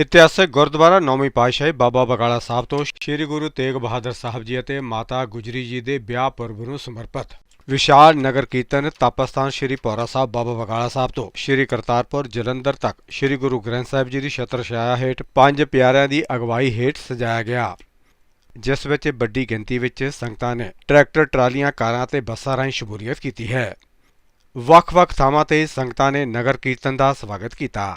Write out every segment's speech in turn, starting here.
ਇਤਿਹਾਸਕ ਗੁਰਦੁਆਰਾ ਨੌਵੀਂ ਪਾਤਸ਼ਾਹੀ ਬਾਬਾ ਬਕਾਲਾ ਸਾਹਿਬ ਤੋਂ ਸ੍ਰੀ ਗੁਰੂ ਤੇਗ ਬਹਾਦਰ ਸਾਹਿਬ ਜੀ ਅਤੇ ਮਾਤਾ ਗੁਜਰੀ ਜੀ ਦੇ ਵਿਆਹ ਪੁਰਬ ਨੂੰ ਸਮਰਪਿਤ ਵਿਸ਼ਾਲ ਨਗਰ ਕੀਰਤਨ ਤਪਸਥਾਨ ਸ੍ਰੀ ਪੌਰਾ ਸਾਹਿਬ ਬਾਬਾ ਬਗਾਲਾ ਸਾਹਿਬ ਤੋਂ ਸ੍ਰੀ ਕਰਤਾਰਪੁਰ ਜਲੰਧਰ ਤੱਕ ਸ੍ਰੀ ਗੁਰੂ ਗ੍ਰੰਥ ਸਾਹਿਬ ਜੀ ਦੀ ਛਤਰ ਛਾਇਆ ਹੇਠ ਪੰਜ ਪਿਆਰਿਆਂ ਦੀ ਅਗਵਾਈ ਹੇਠ ਸਜਾਇਆ ਗਿਆ, ਜਿਸ ਵਿੱਚ ਵੱਡੀ ਗਿਣਤੀ ਵਿੱਚ ਸੰਗਤਾਂ ਨੇ ਟਰੈਕਟਰ, ਟਰਾਲੀਆਂ, ਕਾਰਾਂ ਤੇ ਬੱਸਾਂ ਰਾਹੀਂ ਸ਼ਮੂਲੀਅਤ ਕੀਤੀ ਹੈ। ਵੱਖ-ਵੱਖ ਥਾਵਾਂ ਤੇ ਸੰਗਤਾਂ ਨੇ ਨਗਰ ਕੀਰਤਨ ਦਾ ਸਵਾਗਤ ਕੀਤਾ।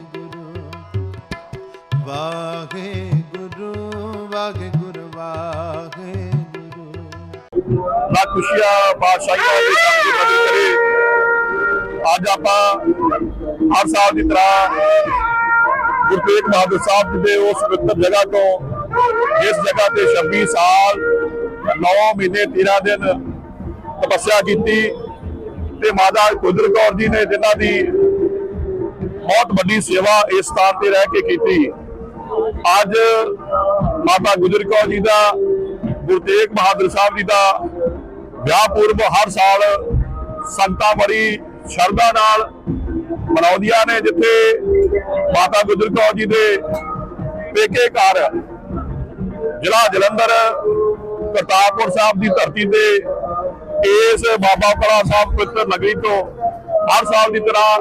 ਵਾਹਿਗੁਰੂ ਵਾਹਿਗੁਰੂ ਵਾਹਿਗੁਰੂ ਨਾ ਖੁਸ਼ੀਆਂ ਬਾਦਸ਼ਾਹੀਆਂ ਦੇ ਕੰਮ ਦੀ ਕਦਰ ਕਰੇ। ਅੱਜ ਆਪਾਂ ਹਰ ਸਾਲ ਦੀ ਤਰ੍ਹਾਂ ਗੁਰੂ ਤੇਗ ਬਹਾਦਰ ਸਾਹਿਬ ਜੀ ਦੇ ਉਸ ਪਵਿੱਤਰ ਜਗ੍ਹਾ ਤੋਂ, ਇਸ ਜਗ੍ਹਾ ਤੇ 26 ਸਾਲ 9 ਮਹੀਨੇ 13 ਦਿਨ ਤਪੱਸਿਆ ਕੀਤੀ। ਤੇ ਮਾਤਾ ਕੁਦਰ ਕੌਰ ਜੀ ਨੇ ਜਿਨ੍ਹਾਂ ਦੀ ਬਹੁਤ ਵੱਡੀ ਸੇਵਾ ਇਸ ਸਥਾਨ ਤੇ ਰਹਿ ਕੇ ਕੀਤੀ। ਅੱਜ ਮਾਤਾ ਗੁਜਰ ਕੌਰ ਜੀ ਦਾ, ਗੁਰੂ ਤੇਗ ਬਹਾਦਰ ਸਾਹਿਬ ਜੀ ਦਾ ਵਿਆਹ ਪੁਰਬ ਹਰ ਸਾਲ ਸੰਗਤਾਂ ਬੜੀ ਸ਼ਰਧਾ ਨਾਲ ਮਨਾਉਂਦੀਆਂ ਨੇ, ਜਿੱਥੇ ਮਾਤਾ ਗੁਜਰ ਕੌਰ ਜੀ ਦੇ ਪੇਕੇ ਘਰ ਜ਼ਿਲ੍ਹਾ ਜਲੰਧਰ, ਕਰਤਾਰਪੁਰ ਸਾਹਿਬ ਦੀ ਧਰਤੀ ਤੇ ਇਸ ਬਾਬਾ ਕਲਾ ਸਾਹਿਬ ਪਵਿੱਤਰ ਨਗਰੀ ਤੋਂ ਹਰ ਸਾਲ ਦੀ ਤਰ੍ਹਾਂ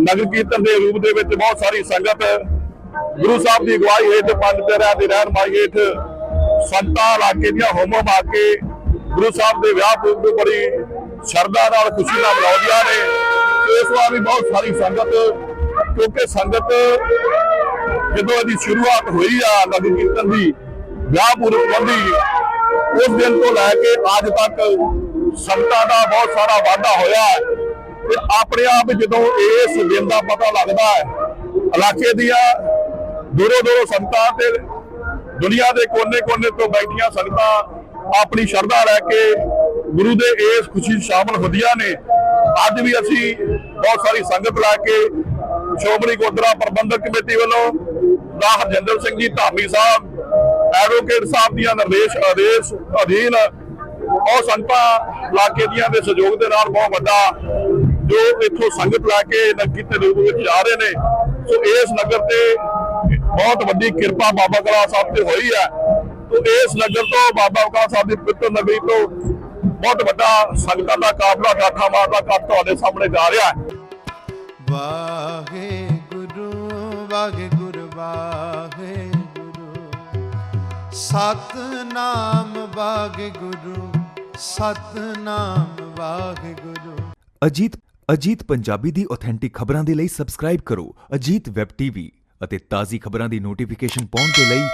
ਨਗਰ ਕੀਰਤਨ ਦੇ ਰੂਪ ਦੇ ਵਿੱਚ ਬਹੁਤ ਸਾਰੀ ਸੰਗਤ ਗੁਰੂ ਸਾਹਿਬ ਦੀ ਅਗਵਾਈ ਹੇਠ ਪੰਜ ਪਿਆਰਿਆਂ ਦੀ ਰਹਿਨਮਾਈ ਹੇਠ ਸੰਤਾਂ ਇਲਾਕੇ ਦੀਆਂ ਹੋਮੋ ਮਾ ਕੇ ਗੁਰੂ ਸਾਹਿਬ ਦੇ ਵਿਆਹ ਪੁਰਬ ਨੂੰ ਬੜੀ ਸ਼ਰਧਾ ਨਾਲ, ਖੁਸ਼ੀ ਨਾਲ ਮਨਾਉਂਦੀਆਂ ਨੇ। ਇਸ ਵਾਰ ਵੀ ਬਹੁਤ ਸਾਰੀ ਸੰਗਤ, ਕਿਉਂਕਿ ਸੰਗਤ ਜਦੋਂ ਇਹਦੀ ਸ਼ੁਰੂਆਤ ਹੋਈ ਆ ਨਗਰ ਕੀਰਤਨ ਦੀ, ਵਿਆਹ ਪੁਰਬ ਸੰਬੰਧੀ, ਉਸ ਦਿਨ ਤੋਂ ਲੈ ਕੇ ਅੱਜ ਤੱਕ ਸੰਗਤਾਂ ਦਾ ਬਹੁਤ ਸਾਰਾ ਵਾਧਾ ਹੋਇਆ ਹੈ। ਤੇ ਆਪਣੇ ਆਪ ਜਦੋਂ ਇਸ ਦਿਨ ਦਾ ਪਤਾ ਲੱਗਦਾ ਹੈ, ਇਲਾਕੇ ਦੀਆਂ ਦੂਰੋਂ ਦੂਰੋਂ ਸੰਗਤਾਂ ਤੇ ਦੁਨੀਆ ਦੇ ਕੋਨੇ-ਕੋਨੇ ਤੋਂ ਬੈਠੀਆਂ ਸੰਗਤਾਂ ਆਪਣੀ ਸ਼ਰਧਾ ਲੈ ਕੇ ਗੁਰੂ ਦੇ ਇਸ ਖੁਸ਼ੀ ਸ਼ਾਮਲ ਹੁੰਦੀਆਂ ਨੇ। ਅੱਜ ਵੀ ਅਸੀਂ ਬਹੁਤ ਸਾਰੀ ਸੰਗਤ ਲੈ ਕੇ ਸ਼੍ਰੋਮਣੀ ਗੁਰਦੁਆਰਾ ਪ੍ਰਬੰਧਕ ਕਮੇਟੀ ਵੱਲੋਂ ਦਾ ਹਰਜਿੰਦਰ ਸਿੰਘ ਜੀ, ਧਾਮੀ ਸਾਹਿਬ, ਐਡਵੋਕੇਟ ਸਾਹਿਬ ਦੀਆਂ ਨਿਰਦੇਸ਼ ਆਦੇਸ਼ ਅਧੀਨ ਉਹ ਸੰਗਤਾਂ ਇਲਾਕੇ ਦੀਆਂ ਦੇ ਸਹਿਯੋਗ ਦੇ ਨਾਲ ਬਹੁਤ ਵੱਡਾ ਜੋ ਇੱਥੋਂ ਸੰਗਤ ਲੈ ਕੇ ਨਗਰ ਦੇ ਰੂਪ ਵਿੱਚ ਜਾ ਰਹੇ ਨੇ। ਸੋ ਇਸ ਨਗਰ ਤੇ ਬਹੁਤ ਵੱਡੀ ਕਿਰਪਾ ਬਾਬਾ ਕਲਾ ਸਾਹਿਬ ਤੇ ਹੋਈ ਹੈ। ਤੋ ਇਸ ਨਗਰ ਤੋਂ ਬਾਬਾ ਕਲਾ ਸਾਹਿਬ ਦੀ ਪਵਿੱਤਰ ਨਗਰੀ ਤੋਂ ਬਹੁਤ ਵੱਡਾ ਸੰਗਤਾਂ ਦਾ ਕਾਫਲਾ ਗਾਠਾ ਮਾਰਦਾ ਕੱਟ ਤੁਹਾਡੇ ਸਾਹਮਣੇ ਜਾ ਰਿਹਾ ਹੈ। ਵਾਹਿਗੁਰੂ ਵਾਹਿਗੁਰੂ ਵਾਹਿਗੁਰੂ। ਸਤਨਾਮ ਵਾਹਿਗੁਰੂ ਸਤਨਾਮ ਵਾਹਿਗੁਰੂ। ਅਜੀਤ ਅਜੀਤ ਪੰਜਾਬੀ ਦੀ ਆਥੈਂਟਿਕ ਖਬਰਾਂ ਦੇ ਲਈ ਸਬਸਕ੍ਰਾਈਬ ਕਰੋ ਅਜੀਤ ਵੈਬ ਟੀਵੀ ਅਤੇ ਤਾਜ਼ੀ ਖਬਰਾਂ ਦੀ ਨੋਟੀਫਿਕੇਸ਼ਨ ਪਾਉਣ ਦੇ ਲਈ